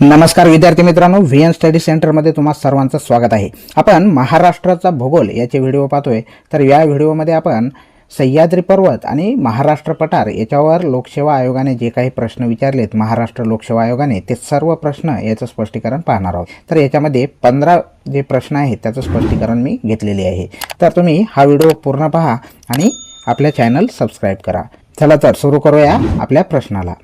नमस्कार विद्यार्थी मित्रांनो व्ही एन स्टडी सेंटरमध्ये तुम्हा सर्वांचं स्वागत आहे. आपण महाराष्ट्राचा भूगोल याचे व्हिडिओ पाहतोय तर या व्हिडिओमध्ये आपण सह्याद्री पर्वत आणि महाराष्ट्र पठार याच्यावर लोकसेवा आयोगाने जे काही प्रश्न विचारलेत महाराष्ट्र लोकसेवा आयोगाने ते सर्व प्रश्न याचं स्पष्टीकरण पाहणार आहोत. तर याच्यामध्ये पंधरा जे प्रश्न आहेत त्याचं स्पष्टीकरण मी घेतलेले आहे. तर तुम्ही हा व्हिडिओ पूर्ण पहा आणि आपल्या चॅनल सबस्क्राईब करा. चला तर सुरू करूया आपल्या प्रश्नाला.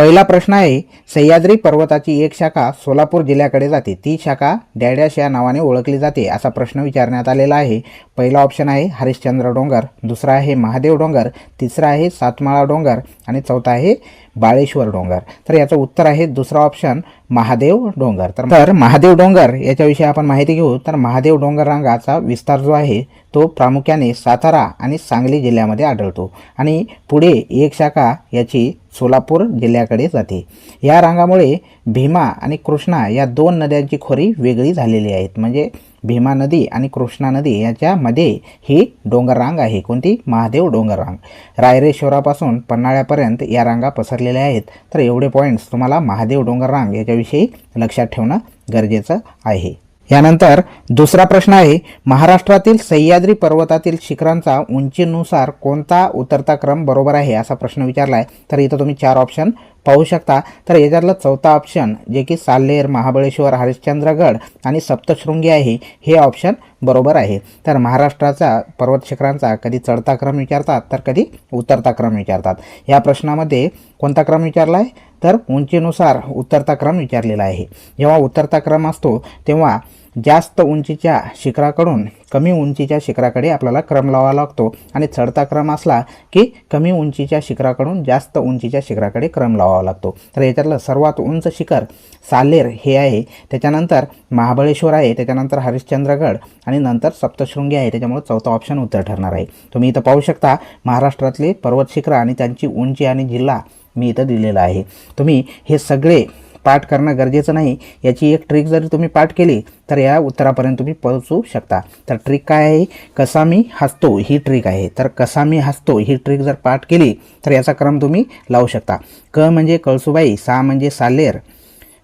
पहिला प्रश्न आहे सह्याद्री पर्वताची एक शाखा सोलापूर जिल्ह्याकडे जाते. ती शाखा डॅडॅश या नावाने ओळखली जाते असा प्रश्न विचारण्यात आलेला आहे. पहिला ऑप्शन आहे हरिश्चंद्र डोंगर दुसरा आहे महादेव डोंगर तिसरा आहे सातमाळा डोंगर आणि चौथा आहे बाळेश्वर डोंगर. तर याचं उत्तर आहे दुसरा ऑप्शन महादेव डोंगर. तर तर महादेव डोंगर याच्याविषयी आपण माहिती घेऊ. तर महादेव डोंगर रांगाचा विस्तार जो आहे तो प्रामुख्याने सातारा आणि सांगली जिल्ह्यामध्ये आढळतो. आणि पुढे एक शाखा याची सोलापूर जिल्ह्याकडे जाते. या रांगामुळे भीमा आणि कृष्णा या दोन नद्यांची खोरी वेगळी झालेली आहेत. म्हणजे भीमा नदी आणि कृष्णा नदी याच्यामध्ये ही डोंगररांग आहे. कोणती? महादेव डोंगररांग रायरेश्वरापासून पन्हाळ्यापर्यंत या रांगा पसरलेल्या आहेत. तर एवढे पॉईंट्स तुम्हाला महादेव डोंगररांग याच्याविषयी लक्षात ठेवणं गरजेचं आहे. यानंतर दुसरा प्रश्न आहे महाराष्ट्रातील सह्याद्री पर्वतातील शिखरांचा उंचीनुसार कोणता उतरता क्रम बरोबर आहे असा प्रश्न विचारला आहे तर इथं तुम्ही चार ऑप्शन पाहू शकता. तर याच्यातलं चौथा ऑप्शन जे की साल्हेर महाबळेश्वर हरिश्चंद्रगड आणि सप्तशृंगी आहे हे ऑप्शन बरोबर आहे. तर महाराष्ट्राचा पर्वत शिखरांचा कधी चढता क्रम विचारतात तर कधी उतरता क्रम विचारतात. या प्रश्नामध्ये कोणता क्रम विचारला आहे? तर उंचीनुसार उतरता क्रम विचारलेला आहे. जेव्हा उतरता क्रम असतो तेव्हा जास्त उंचीच्या शिखराकडून कमी उंचीच्या शिखराकडे आपल्याला क्रम लावावा लागतो. आणि चढता क्रम असला की कमी उंचीच्या शिखराकडून जास्त उंचीच्या शिखराकडे क्रम लावावा लागतो. तर याच्यातलं सर्वात उंच शिखर सालेर हे आहे. त्याच्यानंतर महाबळेश्वर आहे. त्याच्यानंतर हरिश्चंद्रगड आणि नंतर सप्तशृंगी आहे. त्याच्यामुळे चौथा ऑप्शन उत्तर ठरणार आहे. तुम्ही इथं पाहू शकता महाराष्ट्रातले पर्वत शिखरं आणि त्यांची उंची आणि जिल्हा मी इथं दिलेला आहे. तुम्ही हे सगळे पाठ करणं गरजेचं नाही. याची एक ट्रिक जर तुम्ही पाठ केली तर या उत्तरापर्यंत तुम्ही पोहोचू शकता. तर ट्रिक काय आहे? कसा मी हसतो ही ट्रिक आहे. तर कसा मी हसतो ही ट्रिक जर पाठ केली तर याचा क्रम तुम्ही लावू शकता. क म्हणजे कळसुबाई सा म्हणजे सालेर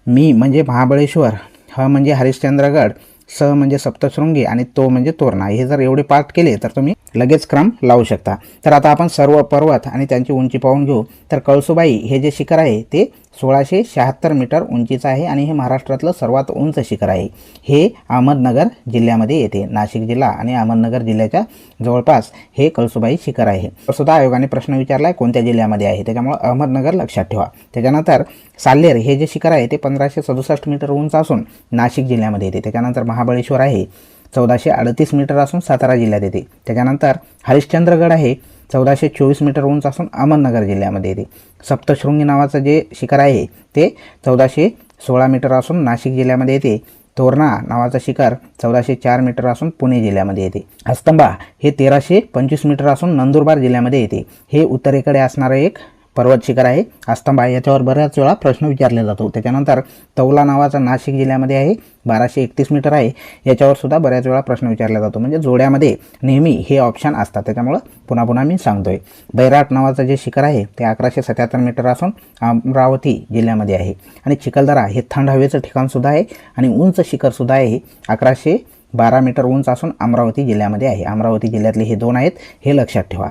मी म्हणजे महाबळेश्वर ह म्हणजे हरिश्चंद्रगड स म्हणजे सप्तशृंगी आणि तो म्हणजे तोरणा. हे जर एवढे पाठ केले तर तुम्ही लगेच क्रम लावू शकता. तर आता आपण सर्व पर्वत आणि त्यांची उंची पाहून घेऊ. तर कळसुबाई हे जे शिखर आहे ते सोळाशे शहात्तर मीटर उंचीचं आहे आणि हे महाराष्ट्रातलं सर्वात उंच शिखर आहे. हे अहमदनगर जिल्ह्यामध्ये येते. नाशिक जिल्हा आणि अहमदनगर जिल्ह्याच्या जवळपास हे कळसुबाई शिखर आहे. सुद्धा आयोगाने प्रश्न विचारला आहे कोणत्या जिल्ह्यामध्ये आहे? त्याच्यामुळे अहमदनगर लक्षात ठेवा. त्याच्यानंतर साल्लेर हे जे शिखर आहे ते पंधराशे सदुसष्ट मीटर उंच असून नाशिक जिल्ह्यामध्ये येते. त्याच्यानंतर महाबळेश्वर आहे. चौदाशे अडतीस मीटर असून सातारा जिल्ह्यात येते. त्याच्यानंतर हरिश्चंद्रगड आहे चौदाशे चोवीस मीटर उंच असून अहमदनगर जिल्ह्यामध्ये येते. सप्तशृंगी नावाचं जे शिखर आहे ते चौदाशे सोळा मीटर असून नाशिक जिल्ह्यामध्ये येते. तोरणा नावाचं शिखर चौदाशे चार मीटर असून पुणे जिल्ह्यामध्ये येते. हस्तंबा हे तेराशे पंचवीस मीटर असून नंदुरबार जिल्ह्यामध्ये येते. हे उत्तरेकडे असणारं एक पर्वत शिखर आहे. आस्तंबा याच्यावर बऱ्याच वेळा प्रश्न विचारला जातो. त्याच्यानंतर तौला नावाचा नाशिक जिल्ह्यामध्ये आहे. बाराशे एकतीस मीटर आहे. याच्यावर सुद्धा बऱ्याच वेळा प्रश्न विचारला जातो. म्हणजे जोड्यामध्ये नेहमी हे ऑप्शन असतात. त्याच्यामुळं पुन्हा पुन्हा मी सांगतोय. बैराट नावाचं जे शिखर आहे ते अकराशे सत्याहत्तर मीटर असून अमरावती जिल्ह्यामध्ये आहे. आणि चिखलदरा हे थंड हवेचं ठिकाणसुद्धा आहे. आणि उंच शिखरसुद्धा आहे. अकराशे बारा मीटर उंच असून अमरावती जिल्ह्यामध्ये आहे. अमरावती जिल्ह्यातले हे दोन आहेत. हे लक्षात ठेवा.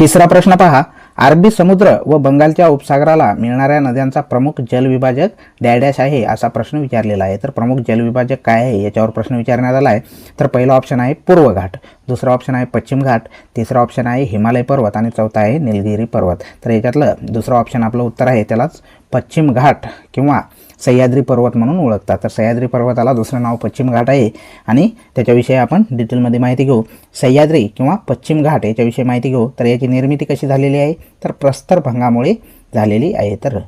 तिसरा प्रश्न पहा. अरबी समुद्र व बंगालच्या उपसागराला मिळणाऱ्या नद्यांचा प्रमुख जलविभाजक डॅडॅश आहे असा प्रश्न विचारलेला आहे. तर प्रमुख जलविभाजक काय आहे याच्यावर प्रश्न विचारण्यात आला आहे. तर पहिला ऑप्शन आहे पूर्व घाट. दुसरा ऑप्शन आहे पश्चिम घाट. तिसरा ऑप्शन आहे हिमालय पर्वत आणि चौथा आहे निलगिरी पर्वत. तर याच्यातलं दुसरं ऑप्शन आपलं उत्तर आहे त्यालाच पश्चिम घाट किंवा सह्याद्री पर्वत म्हणून ओळखतात. तर सह्याद्री पर्वताला दुसरं नाव पश्चिम घाट आहे. आणि त्याच्याविषयी आपण डिटेलमध्ये माहिती घेऊ. सह्याद्री किंवा पश्चिम घाट याच्याविषयी माहिती घेऊ. तर याची निर्मिती कशी झालेली आहे? तर प्रस्तरभंगामुळे झालेली आहे. तर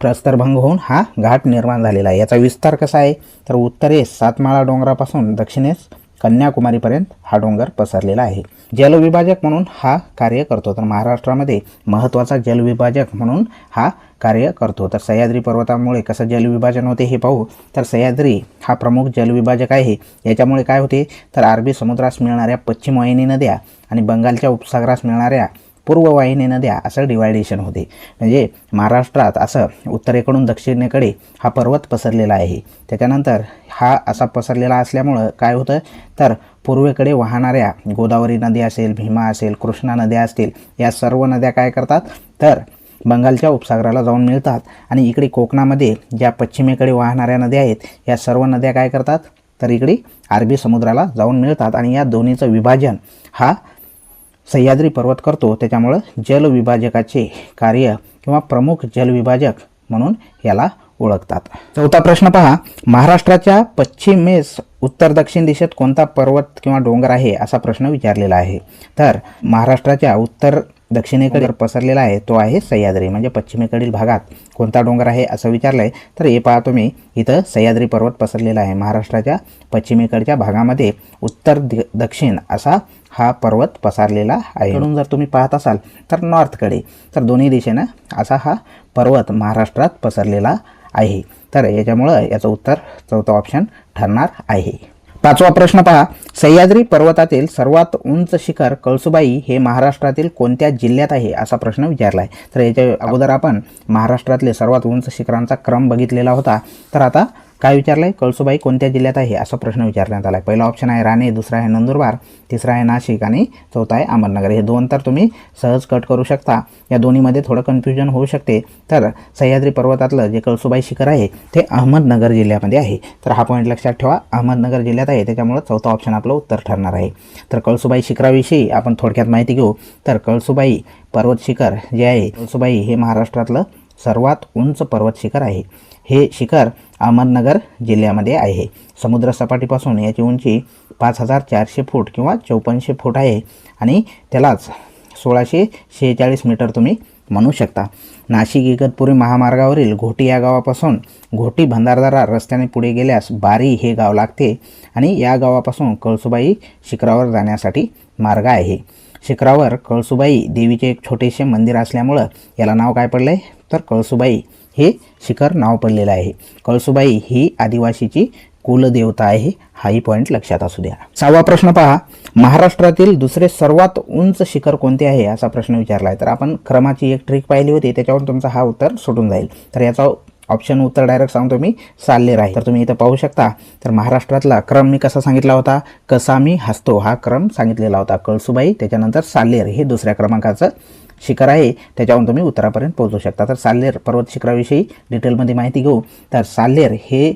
प्रस्तरभंग होऊन हा घाट निर्माण झालेला आहे. याचा विस्तार कसा आहे? तर उत्तरेस सातमाळा डोंगरापासून दक्षिणेस कन्याकुमारीपर्यंत हा डोंगर पसरलेला आहे. जलविभाजक म्हणून हा कार्य करतो. तर महाराष्ट्रामध्ये महत्त्वाचा जलविभाजक म्हणून हा कार्य करतो. तर सह्याद्री पर्वतामुळे कसं जलविभाजन होते हे पाहू. तर सह्याद्री हा प्रमुख जलविभाजक आहे. याच्यामुळे काय होते? तर अरबी समुद्रास मिळणाऱ्या पश्चिम वाहिनी नद्या आणि बंगालच्या उपसागरास मिळणाऱ्या पूर्ववाहिनी नद्या असं डिवायडेशन होते. म्हणजे महाराष्ट्रात असं उत्तरेकडून दक्षिणेकडे हा पर्वत पसरलेला आहे. त्याच्यानंतर हा असा पसरलेला असल्यामुळं काय होतं? तर पूर्वेकडे वाहणाऱ्या गोदावरी नदी असेल भीमा असेल कृष्णा नद्या असतील या सर्व नद्या काय करतात? तर बंगालच्या उपसागराला जाऊन मिळतात. आणि इकडे कोकणामध्ये ज्या पश्चिमेकडे वाहणाऱ्या नद्या आहेत या सर्व नद्या काय करतात? तर इकडे अरबी समुद्राला जाऊन मिळतात. आणि या दोन्हीचं विभाजन हा सह्याद्री पर्वत करतो त्याच्यामुळं जलविभाजकाचे कार्य किंवा प्रमुख जलविभाजक म्हणून याला ओळखतात. चौथा प्रश्न पहा महाराष्ट्राच्या पश्चिमेस उत्तर दक्षिण दिशेत कोणता पर्वत किंवा डोंगर आहे असा प्रश्न विचारलेला आहे. तर महाराष्ट्राच्या उत्तर दक्षिणेकडे पसरलेला आहे तो आहे सह्याद्री म्हणजे पश्चिमेकडील भागात. कोणता डोंगर आहे असं विचारलं आहे तर हे पहा तुम्ही इथं सह्याद्री पर्वत पसरलेला आहे. महाराष्ट्राच्या पश्चिमेकडच्या भागामध्ये उत्तर दि- दक्षिण असा हा पर्वत पसरलेला आहे. म्हणून जर तुम्ही पाहत असाल तर नॉर्थकडे तर दोन्ही दिशेनं असा हा पर्वत महाराष्ट्रात पसरलेला आहे. तर याच्यामुळं याचं उत्तर चौथा ऑप्शन ठरणार आहे. पाचवा प्रश्न पहा. सह्याद्री पर्वतातील सर्वात उंच शिखर कळसुबाई हे महाराष्ट्रातील कोणत्या जिल्ह्यात आहे? असा प्रश्न विचारला आहे तर याच्या अगोदर आपण महाराष्ट्रातले सर्वात उंच शिखरांचा क्रम बघितलेला होता. तर आता काय विचारलं आहे कळसुबाई कोणत्या जिल्ह्यात आहे? असा प्रश्न विचारण्यात आला आहे पहिला ऑप्शन आहे राणे दुसरा आहे नंदुरबार तिसरा आहे नाशिक आणि चौथा आहे अहमदनगर. हे दोन तर तुम्ही सहज कट करू शकता. या दोन्हीमध्ये थोडं कन्फ्युजन होऊ शकते. तर सह्याद्री पर्वतातलं जे कळसुबाई शिखर आहे ते अहमदनगर जिल्ह्यामध्ये आहे. तर हा पॉईंट लक्षात ठेवा. अहमदनगर जिल्ह्यात आहे. त्याच्यामुळं चौथा ऑप्शन आपलं उत्तर ठरणार आहे. तर कळसुबाई शिखराविषयी आपण थोडक्यात माहिती घेऊ. तर कळसुबाई पर्वत शिखर जे आहे कळसुबाई हे महाराष्ट्रातलं सर्वात उंच पर्वत शिखर आहे. हे शिखर अहमदनगर जिल्ह्यामध्ये आहे. समुद्रसपाटीपासून याची उंची पाच हजार चारशे फूट किंवा चौपन्नशे फूट आहे आणि त्यालाच सोळाशे शेहेचाळीस मीटर तुम्ही म्हणू शकता. नाशिक इगतपुरी महामार्गावरील घोटी या गावापासून घोटी भंडारदरा रस्त्याने पुढे गेल्यास बारी हे गाव लागते आणि या गावापासून कळसुबाई शिखरावर जाण्यासाठी मार्ग आहे. शिखरावर कळसुबाई देवीचे एक छोटेसे मंदिर असल्यामुळं याला नाव काय पडलं आहे तर कळसुबाई हे शिखर नाव पडलेलं आहे. कळसुबाई ही आदिवासीची कुलदेवता आहे हाही पॉईंट लक्षात असू द्या. सहावा प्रश्न पहा. महाराष्ट्रातील दुसरे सर्वात उंच शिखर कोणते आहे? असा प्रश्न विचारला आहे तर आपण क्रमाची एक ट्रिक पाहिली होती. त्याच्यावर तुमचा हा उत्तर सुटून जाईल. तर याचा ऑप्शन उत्तर डायरेक्ट सांगतो मी. साल्लेर आहे तर तुम्ही इथं पाहू शकता. तर महाराष्ट्रातला क्रम मी कसा सांगितला होता? कसा मी हसतो हा क्रम सांगितलेला होता कळसुबाई. त्याच्यानंतर साल्लेर हे दुसऱ्या क्रमांकाचं शिखर आहे त्याच्यावरून तुम्ही उत्तरापर्यंत पोहोचू शकता. तर साल्लेर पर्वत शिखराविषयी डिटेलमध्ये माहिती घेऊ. तर साल्लेर हे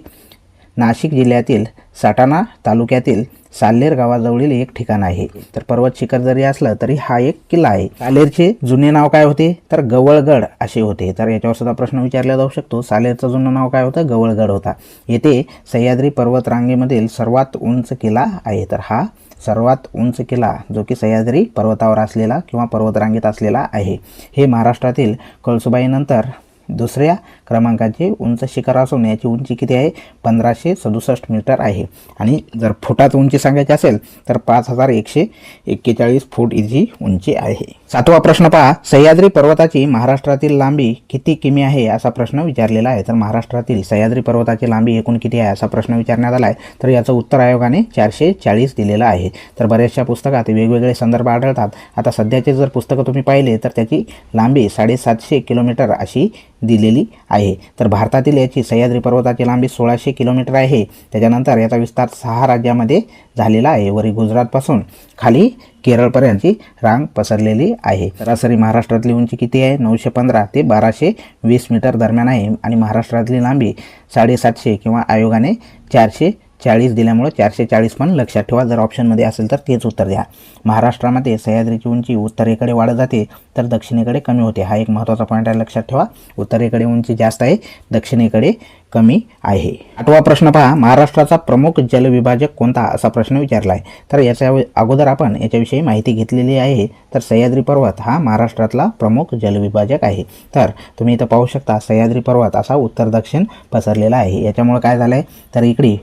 नाशिक जिल्ह्यातील साटाणा तालुक्यातील साल्लेर गावाजवळील एक ठिकाण आहे. तर पर्वत शिखर जरी असलं तरी हा एक किल्ला आहे. सालेरचे जुने नाव काय होते? तर गवळगड असे होते. तर याच्यावर सुद्धा प्रश्न विचारला जाऊ शकतो. सालेरचं जुनं नाव काय होतं? गवळगड होता. येथे सह्याद्री पर्वत रांगेमधील सर्वात उंच किल्ला आहे. तर हा सर्वात उंच किल्ला जो की सह्याद्री पर्वतावर असलेला किंवा पर्वतरांगेत असलेला आहे. हे महाराष्ट्रातील कळसुबाईनंतर दुसऱ्या क्रमांकाचे उंच शिखर असून याची उंची किती आहे? पंधराशे सदुसष्ट मीटर आहे. आणि जर फुटात उंची सांगायची असेल तर पाच हजार एकशे एक्केचाळीस फूट इतकी उंची आहे. सातवा प्रश्न पहा. सह्याद्री पर्वताची महाराष्ट्रातील लांबी किती किमी आहे? असा प्रश्न विचारलेला आहे. तर महाराष्ट्रातील सह्याद्री पर्वताची लांबी एकूण किती आहे? असा प्रश्न विचारण्यात आला आहे तर याचं उत्तर आयोगाने चारशे चाळीस दिलेलं आहे. तर बऱ्याचशा पुस्तकात वेगवेगळे संदर्भ आढळतात. आता सध्याचे जर पुस्तकं तुम्ही पाहिले तर त्याची लांबी साडेसातशे किलोमीटर अशी दिलेली आहे. तर भारतातील याची सह्याद्री पर्वताची लांबी सोळाशे किलोमीटर आहे. त्याच्यानंतर याचा विस्तार सहा राज्यामध्ये झालेला आहे. वरी गुजरातपासून खाली केरळपर्यंतची रांग पसरलेली आहे. सरासरी महाराष्ट्रातली उंची किती आहे? नऊशे पंधरा ते बाराशे वीस मीटर दरम्यान आहे. आणि महाराष्ट्रातली लांबी साडेसातशे किंवा आयोगाने चारशे चाळीस दिल्यामुळे चारशे चाळीस पण लक्षात ठेवा. जर ऑप्शनमध्ये असेल तर तेच उत्तर द्या. महाराष्ट्रामध्ये सह्याद्रीची उंची उत्तरेकडे वाढत जाते तर दक्षिणेकडे कमी होते. हा एक महत्त्वाचा पॉईंट आहे लक्षात ठेवा. उत्तरेकडे उंची जास्त आहे दक्षिणेकडे कमी आहे. आठवा प्रश्न पहा महाराष्ट्राचा प्रमुख जलविभाजक कोणता? असा प्रश्न विचारला आहे तर याच्या अगोदर आपण याच्याविषयी माहिती घेतलेली आहे. तर सह्याद्री पर्वत हा महाराष्ट्रातला प्रमुख जलविभाजक आहे. तर तुम्ही इथं पाहू शकता सह्याद्री पर्वत असा उत्तर दक्षिण पसरलेला आहे. याच्यामुळे काय झालं आहे तर इकडे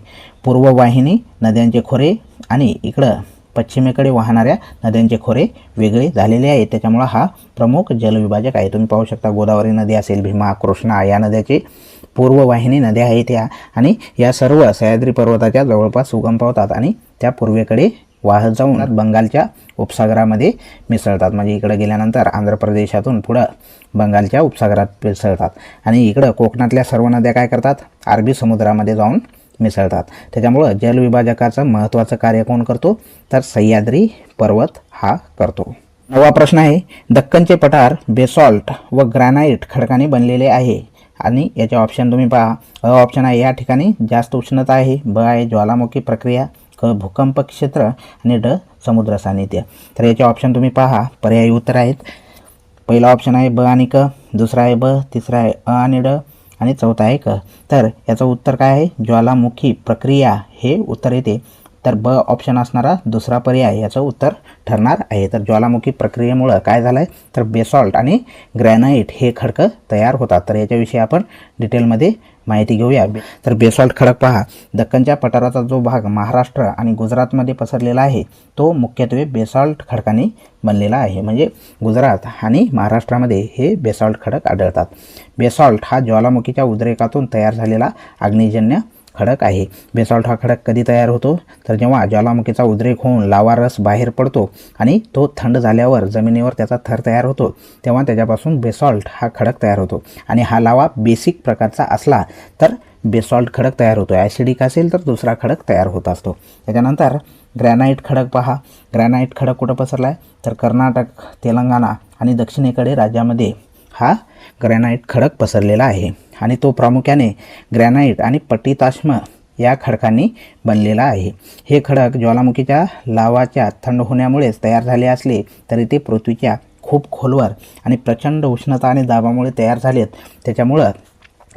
पूर्ववाहिनी नद्यांचे खोरे आणि इकडं पश्चिमेकडे वाहणाऱ्या नद्यांचे खोरे वेगळे झालेले आहेत. त्याच्यामुळं हा प्रमुख जलविभाजक आहे. तुम्ही पाहू शकता गोदावरी नदी असेल भीमा कृष्णा या नद्याचे पूर्ववाहिनी नद्या आहेत या. आणि या सर्व सह्याद्री पर्वताच्या जवळपास उगम पावतात आणि त्या पूर्वेकडे वाहत जाऊन बंगालच्या उपसागरामध्ये मिसळतात. म्हणजे इकडं गेल्यानंतर आंध्र प्रदेशातून पुढं बंगालच्या उपसागरात मिसळतात. आणि इकडं कोकणातल्या सर्व नद्या काय करतात? अरबी समुद्रामध्ये जाऊन मिसळतात. त्याच्यामुळं जलविभाजकाचं महत्त्वाचं कार्य कोण करतो? तर सह्याद्री पर्वत हा करतो. नवा प्रश्न आहे. दक्कनचे पठार बेसॉल्ट व ग्रॅनाइट खडकाने बनलेले आहे. आणि याचे ऑप्शन तुम्ही पहा. अ ऑप्शन आहे या ठिकाणी जास्त उष्णता आहे ब आहे ज्वालामुखी प्रक्रिया क भूकंप क्षेत्र आणि ड समुद्र सानिध्य. तर याचे ऑप्शन तुम्ही पहा. पर्यायी उत्तर आहेत. पहिला ऑप्शन आहे ब आणि क दुसरा आहे ब तिसरा आहे अ आणि ड आणि चौथा आहे क. तर याचं उत्तर काय आहे? ज्वालामुखी प्रक्रिया हे उत्तर येते. तर ब ऑप्शन असणारा दुसरा पर्याय याचं उत्तर ठरणार आहे. तर ज्वालामुखी प्रक्रियेमुळं काय झालं आहे तर बेसॉल्ट आणि ग्रॅनाइट हे खडकं तयार होतात. तर याच्याविषयी आपण डिटेलमध्ये माहिती घेऊया. तर बेसॉल्ट खडक पहा. दक्कनच्या पठाराचा जो भाग महाराष्ट्र आणि गुजरातमध्ये पसरलेला आहे तो मुख्यत्वे बेसॉल्ट खडकाने बनलेला आहे. म्हणजे गुजरात आणि महाराष्ट्रामध्ये हे बेसॉल्ट खडक आढळतात. बेसॉल्ट हा ज्वालामुखीच्या उद्रेकातून तयार झालेला अग्निजन्य खडक आहे. बेसॉल्ट हा खडक कधी तयार होतो? तर जेव्हा ज्वालामुखीचा उद्रेक होऊन लावा रस बाहेर पडतो आणि तो थंड झाल्यावर जमिनीवर त्याचा थर तयार होतो तेव्हा त्याच्यापासून बेसॉल्ट हा खडक तयार होतो. आणि हा लावा बेसिक प्रकारचा असला तर बेसॉल्ट खडक तयार होतो. ॲसिडिक असेल तर दुसरा खडक तयार होत असतो. त्याच्यानंतर ग्रॅनाईट खडक पहा. ग्रॅनाईट खडक कुठं पसरला आहे तर कर्नाटक तेलंगणा आणि दक्षिणेकडे राज्यामध्ये हा ग्रॅनाईट खडक पसरलेला आहे आणि तो प्रामुख्याने ग्रॅनाईट आणि पट्टीताश्म या खडकांनी बनलेला आहे. हे खडक ज्वालामुखीच्या लावाच्या थंड होण्यामुळेच तयार झाले असले तरी ते पृथ्वीच्या खूप खोलवर आणि प्रचंड उष्णता आणि दाबामुळे तयार झालेत. त्याच्यामुळं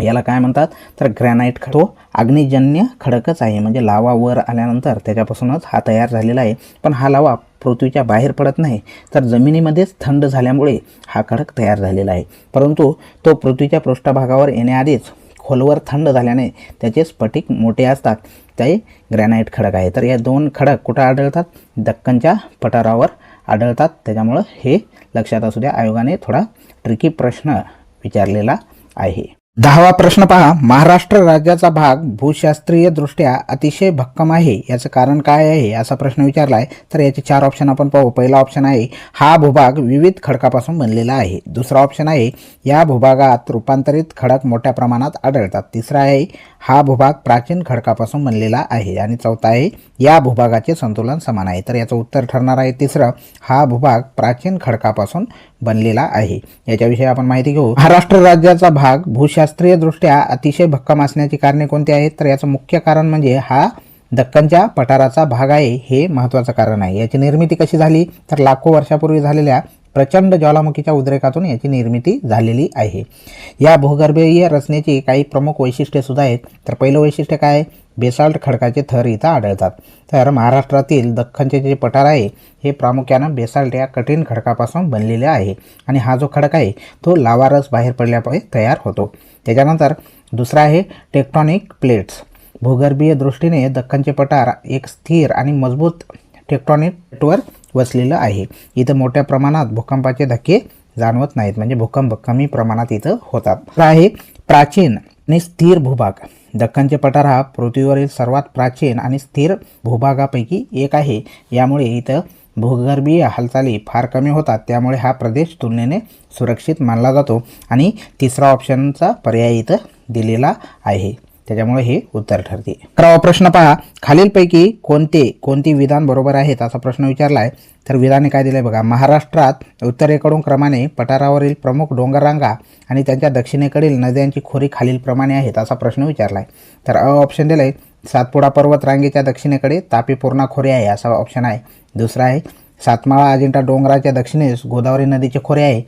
याला काय म्हणतात? तर ग्रॅनाईट खड तो अग्निजन्य खडकच आहे. म्हणजे लावा वर आल्यानंतर त्याच्यापासूनच हा तयार झालेला आहे. पण हा लावा पृथ्वीच्या बाहेर पडत नाही तर जमिनीमध्येच थंड झाल्यामुळे हा खडक तयार झालेला आहे. परंतु तो पृथ्वीच्या पृष्ठभागावर येण्याआधीच खोलवर थंड झाल्याने त्याचे स्फटिक मोठे असतात. ते ग्रॅनाईट खडक आहे. तर या दोन खडक कुठं आढळतात? दक्कनच्या पठारावर आढळतात. त्याच्यामुळं हे लक्षात असू द्या आयोगाने थोडा ट्रिकी प्रश्न विचारलेला आहे. दहावा प्रश्न पहा. महाराष्ट्र राज्याचा भाग भूशास्त्रीय दृष्ट्या अतिशय भक्कम आहे. याचं कारण काय आहे? असा प्रश्न विचारला आहे तर याचे चार ऑप्शन आपण पाहू. पहिला ऑप्शन आहे हा भूभाग विविध खडकापासून बनलेला आहे. दुसरा ऑप्शन आहे या भूभागात रूपांतरित खडक मोठ्या प्रमाणात आढळतात. तिसरा आहे हा भूभाग प्राचीन खडकापासून बनलेला आहे आणि चौथा आहे या भूभागाचे संतुलन समान आहे. तर याचं उत्तर ठरणार आहे तिसरं हा भूभाग प्राचीन खडकापासून बनलेला आहे. याच्याविषयी आपण माहिती घेऊ. महाराष्ट्र राज्याचा भाग भूशास्त्रीय दृष्ट्या अतिशय भक्कम असण्याची कारणे कोणती आहेत? तर याचं मुख्य कारण म्हणजे हा दक्कनच्या पठाराचा भाग आहे हे महत्त्वाचं कारण आहे. याची निर्मिती कशी झाली? तर लाखो वर्षापूर्वी झालेल्या प्रचंड ज्वालामुखीच्या उद्रेकातून याची निर्मिती झालेली आहे. या भूगर्भीय रचनेची काही प्रमुख वैशिष्ट्ये सुद्धा आहेत. तर पहिलं वैशिष्ट्य काय? आहे बेसाल्ट खडकाचे थर इथं आढळतात. तर महाराष्ट्रातील दख्खनचे जे पठार आहे हे प्रामुख्यानं बेसाल्ट या कठीण खडकापासून बनलेले आहे. आणि हा जो खडक आहे तो लावारस बाहेर पडल्यामुळे तयार होतो. त्याच्यानंतर दुसरा आहे टेक्टॉनिक प्लेट्स. भूगर्भीय दृष्टीने दख्खनचे पठार एक स्थिर आणि मजबूत टेक्टॉनिकवर वसलेलं आहे. इथं मोठ्या प्रमाणात भूकंपाचे धक्के जाणवत नाहीत. म्हणजे भूकंप कमी प्रमाणात इथं होतात. आहे प्राचीन आणि स्थिर भूभाग. दख्खनचे पठार हा पृथ्वीवरील सर्वात प्राचीन आणि स्थिर भूभागापैकी एक आहे. यामुळे इथं भूगर्भीय हालचाली फार कमी होतात. त्यामुळे हा प्रदेश तुलनेने सुरक्षित मानला जातो आणि तिसरा ऑप्शनचा पर्याय इथं दिलेला आहे. त्याच्यामुळे हे उत्तर ठरते. अकरावा प्रश्न पहा. खालीलपैकी कोणते कोणती विधान बरोबर आहेत असा प्रश्न विचारला आहे तर विधाने काय दिलं आहे बघा. महाराष्ट्रात उत्तरेकडून क्रमाने पठारावरील प्रमुख डोंगररांगा आणि त्यांच्या दक्षिणेकडील नद्यांची खोरी खालीलप्रमाणे आहेत असा प्रश्न विचारला आहे तर अ ऑप्शन दिलं आहे सातपुडा पर्वत रांगेच्या दक्षिणेकडे तापीपूर्णा खोरे आहे असा ऑप्शन आहे. दुसरा आहे. सातमाळा अजिंठा डोंगराच्या दक्षिणेस गोदावरी नदीचे खोरे आहे.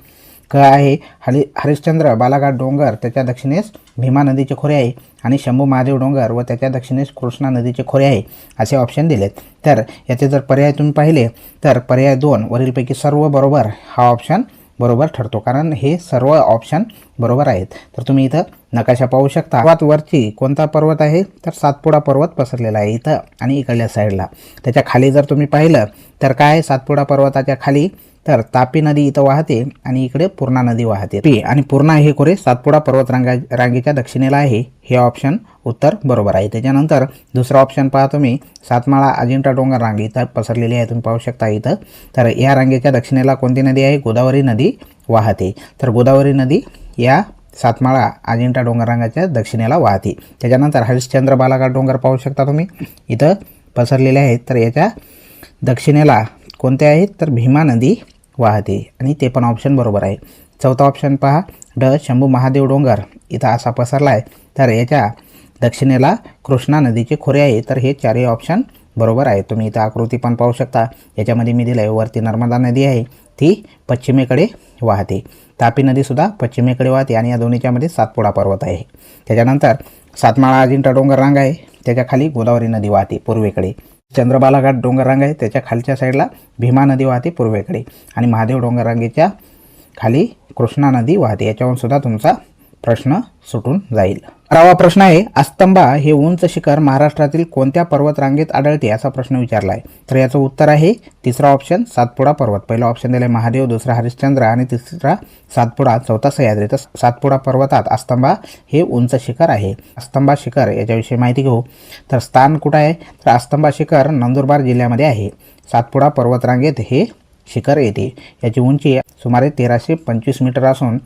क आहे. हरि हरिश्चंद्र बालाघाट डोंगर त्याच्या दक्षिणेस भीमा नदीचे खोरे आहे आणि शंभू महादेव डोंगर व त्याच्या दक्षिणेस कृष्णा नदीचे खोरे आहे असे ऑप्शन दिलेत. तर याचे जर पर्याय तुम्ही पाहिले तर पर्याय दोन वरीलपैकी सर्व बरोबर हा ऑप्शन बरोबर ठरतो. कारण हे सर्व ऑप्शन बरोबर आहेत. तर तुम्ही इथं नकाशा पाहू शकता. सर्वात वरची कोणता पर्वत आहे? तर सातपुडा पर्वत पसरलेला आहे इथं आणि इकडल्या साईडला त्याच्याखाली जर तुम्ही पाहिलं तर काय सातपुडा पर्वताच्या खाली? तर तापी नदी इथं वाहते आणि इकडे पूर्णा नदी वाहते. पी आणि पूर्णा हे खोरे सातपुडा पर्वत रांगा रांगेच्या दक्षिणेला आहे. हे ऑप्शन उत्तर बरोबर आहे. त्याच्यानंतर दुसरा ऑप्शन पहा तुम्ही. सातमाळा अजिंठा डोंगर रांग इथं पसरलेली आहे. तुम्ही पाहू शकता इथं. तर या रांगेच्या दक्षिणेला कोणती नदी आहे? गोदावरी नदी वाहते. तर गोदावरी नदी या सातमाळा अजिंठा डोंगररांगाच्या दक्षिणेला वाहते. त्याच्यानंतर हरिश्चंद्र बालाघाट डोंगर पाहू शकता तुम्ही. इथं पसरलेले आहेत. तर याच्या दक्षिणेला कोणते आहेत? तर भीमा नदी वाहते. आणि ते पण ऑप्शन बरोबर आहे. चौथा ऑप्शन पहा. ड. शंभू महादेव डोंगर. इथं असा पसरला आहे तर याच्या दक्षिणेला कृष्णा नदीचे खोरे आहे. तर हे चारही ऑप्शन बरोबर आहे. तुम्ही इथं आकृती पण पाहू शकता. याच्यामध्ये मी दिलं आहे वरती नर्मदा नदी आहे. ती पश्चिमेकडे वाहते. तापी नदीसुद्धा पश्चिमेकडे वाहते. आणि या दोन्हीच्यामध्ये सातपुडा पर्वत आहे. त्याच्यानंतर सातमाळा अजिंठा डोंगर रांग आहे. त्याच्याखाली गोदावरी नदी वाहते पूर्वेकडे. चंद्रबालाघाट डोंगररांग आहे त्याच्या खालच्या साईडला भीमा नदी वाहते पूर्वेकडे. आणि महादेव डोंगररांगेच्या खाली कृष्णा नदी वाहते. याच्यावरून सुद्धा तुमचा प्रश्न सुटून जाईल. रावा प्रश्न आहे अस्तंबा हे उंच शिखर महाराष्ट्रातील कोणत्या पर्वत रांगेत आढळते असा प्रश्न विचारला आहे तर याचं उत्तर आहे तिसरा ऑप्शन सातपुडा पर्वत. पहिला ऑप्शन दिला महादेव दुसरा हरिश्चंद्र आणि तिसरा सातपुडा. चौथा सह्याद्री तर सातपुडा पर्वतात अस्तंबा हे उंच शिखर आहे. अस्तंबा शिखर याच्याविषयी माहिती घेऊ. तर स्थान कुठं आहे? तर अस्तंबा शिखर नंदुरबार जिल्ह्यामध्ये आहे. सातपुडा पर्वतरांगेत हे शिखर येते. याची उंची सुमारे तेराशे पंचवीस मीटर असून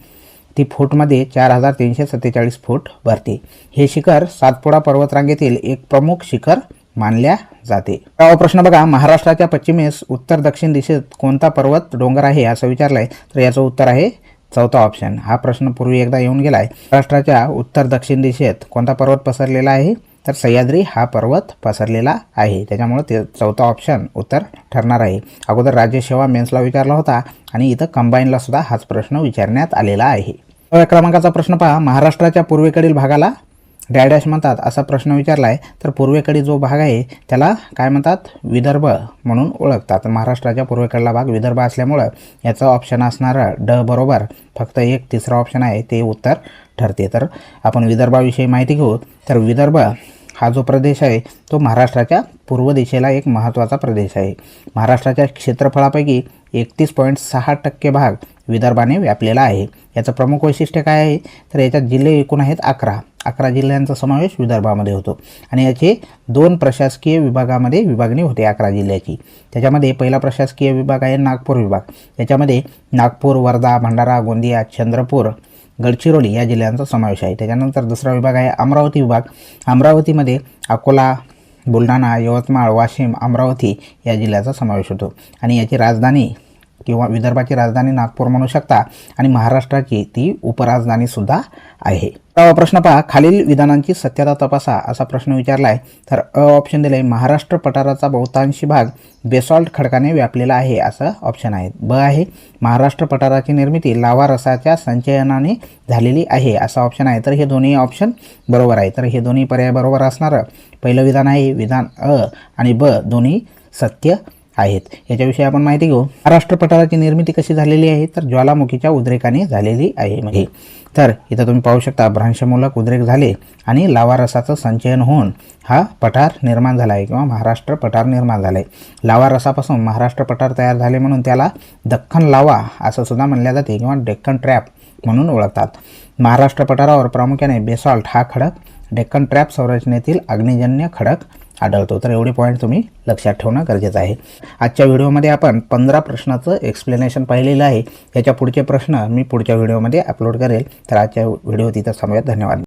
ती फूटमध्ये चार हजार तीनशे सत्तेचाळीस फूट भरते. हे शिखर सातपुडा पर्वतरांगेतील एक प्रमुख शिखर मानल्या जाते. प्रश्न बघा महाराष्ट्राच्या पश्चिमेस उत्तर दक्षिण दिशेत कोणता पर्वत डोंगर आहे असं विचारलं आहे तर याचं उत्तर आहे चौथा ऑप्शन हा प्रश्न पूर्वी एकदा येऊन गेला आहे महाराष्ट्राच्या उत्तर दक्षिण दिशेत कोणता पर्वत पसरलेला आहे? तर सह्याद्री हा पर्वत पसरलेला आहे. त्याच्यामुळे ते चौथा ऑप्शन उत्तर ठरणार आहे. अगोदर राज्यसेवा मेन्सला विचारला होता आणि इथं कंबाईनला सुद्धा हाच प्रश्न विचारण्यात आलेला आहे. क्रमांकाचा प्रश्न पहा. महाराष्ट्राच्या पूर्वेकडील भागाला डॅडॅश म्हणतात असा प्रश्न विचारला आहे तर पूर्वेकडील जो भाग आहे त्याला काय म्हणतात? विदर्भ म्हणून ओळखतात. महाराष्ट्राच्या पूर्वेकडला भाग विदर्भ असल्यामुळं याचं ऑप्शन असणारं ड बरोबर. फक्त एक तिसरा ऑप्शन आहे ते उत्तर ठरते. तर आपण विदर्भाविषयी माहिती घेऊ. तर विदर्भ हा जो प्रदेश आहे तो महाराष्ट्राच्या पूर्व दिशेला एक महत्त्वाचा प्रदेश आहे. महाराष्ट्राच्या क्षेत्रफळापैकी एकतीस पॉईंट सहा टक्के भाग विदर्भाने व्यापलेला आहे. याचं प्रमुख वैशिष्ट्य काय आहे? तर याच्यात जिल्हे एकूण आहेत अकरा. अकरा जिल्ह्यांचा समावेश विदर्भामध्ये होतो. आणि याचे दोन प्रशासकीय विभागामध्ये विभागणी होते अकरा जिल्ह्याची. त्याच्यामध्ये पहिला प्रशासकीय विभाग आहे नागपूर विभाग. याच्यामध्ये नागपूर वर्धा भंडारा गोंदिया चंद्रपूर गडचिरोली या जिल्ह्यांचा समावेश आहे. त्याच्यानंतर दुसरा विभाग आहे अमरावती विभाग. अमरावतीमध्ये अकोला बुलढाणा यवतमाळ वाशिम अमरावती या जिल्ह्याचा समावेश होतो. आणि याची राजधानी किंवा विदर्भाची राजधानी नागपूर म्हणू शकता आणि महाराष्ट्राची ती उपराजधानीसुद्धा आहे. प्रश्न पहा खालील विधानांची सत्यता तपासा असा प्रश्न विचारला आहे तर अ ऑप्शन दिलं आहे महाराष्ट्र पठाराचा बहुतांशी भाग बेसॉल्ट खडकाने व्यापलेला आहे असं ऑप्शन आहे. ब आहे महाराष्ट्र पठाराची निर्मिती लावा रसाच्या संचयनाने झालेली आहे असं ऑप्शन आहे. तर हे दोन्ही ऑप्शन बरोबर आहे. तर हे दोन्ही पर्याय बरोबर असणारं. पहिलं विधान आहे विधान अ आणि ब दोन्ही सत्य आहेत. याच्याविषयी आपण माहिती घेऊ. महाराष्ट्र पठाराची निर्मिती कशी झालेली आहे? तर ज्वालामुखीच्या उद्रेकाने झालेली आहे म्हणजे. तर इथं तुम्ही पाहू शकता भ्रांशमूलक उद्रेक झाले आणि लावारसाचं संचयन होऊन हा पठार निर्माण झाला आहे किंवा महाराष्ट्र पठार निर्माण झाला आहे लावा रसापासून महाराष्ट्र पठार तयार झाले म्हणून त्याला दख्खन लावा असं सुद्धा म्हणल्या जाते किंवा डेक्कन ट्रॅप म्हणून ओळखतात. महाराष्ट्र पठारावर प्रामुख्याने बेसॉल्ट हा खडक डेक्कन ट्रॅप संरचनेतील अग्निजन्य खडक आढळतो. तर एवढे पॉईंट तुम्ही लक्षात ठेवणं गरजेचं आहे. आजच्या व्हिडिओमध्ये आपण पंधरा प्रश्नाचं एक्सप्लेनेशन पाहिलेलं आहे. याच्या पुढचे प्रश्न मी पुढच्या व्हिडिओमध्ये अपलोड करेल. तर आजच्या व्हिडिओ तिथं समूयात धन्यवाद.